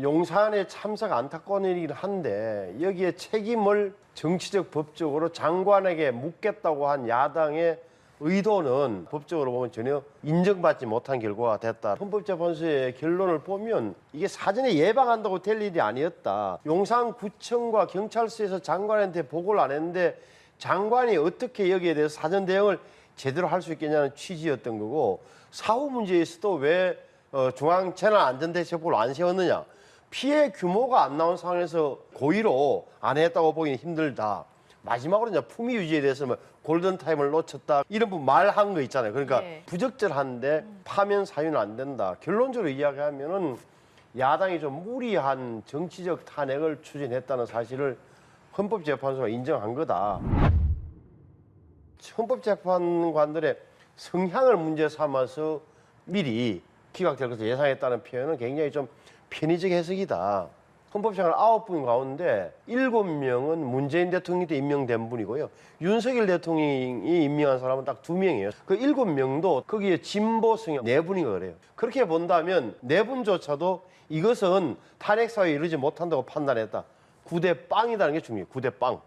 용산에 참사가 안타까운 일이긴 한데 여기에 책임을 정치적 법적으로 장관에게 묻겠다고 한 야당의 의도는 법적으로 보면 전혀 인정받지 못한 결과가 됐다. 헌법재판소의 결론을 보면 이게 사전에 예방한다고 될 일이 아니었다. 용산구청과 경찰서에서 장관한테 보고를 안 했는데 장관이 어떻게 여기에 대해서 사전 대응을 제대로 할 수 있겠냐는 취지였던 거고 사후 문제에서도 왜 어, 중앙재난안전대책본을 안 세웠느냐? 피해 규모가 안 나온 상황에서 고의로 안 했다고 보기는 힘들다. 마지막으로 이제 품위 유지에 대해서 뭐 골든 타임을 놓쳤다. 이런 분 말한 거 있잖아요. 그러니까 네. 부적절한데 파면 사유는 안 된다. 결론적으로 이야기하면은 야당이 좀 무리한 정치적 탄핵을 추진했다는 사실을 헌법재판소가 인정한 거다. 헌법재판관들의 성향을 문제 삼아서 미리 기각될 것을 예상했다는 표현은 굉장히 좀 편의적 해석이다. 헌법재판 아홉 분 가운데 일곱 명은 문재인 대통령이 때 임명된 분이고요. 윤석열 대통령이 임명한 사람은 딱 두 명이에요. 그 일곱 명도 거기에 진보 성향 네 분이가 그래요. 그렇게 본다면 네 분조차도 이것은 탄핵 사유에 이르지 못한다고 판단했다. 구대 빵이라는 게 중요해요. 구대 빵.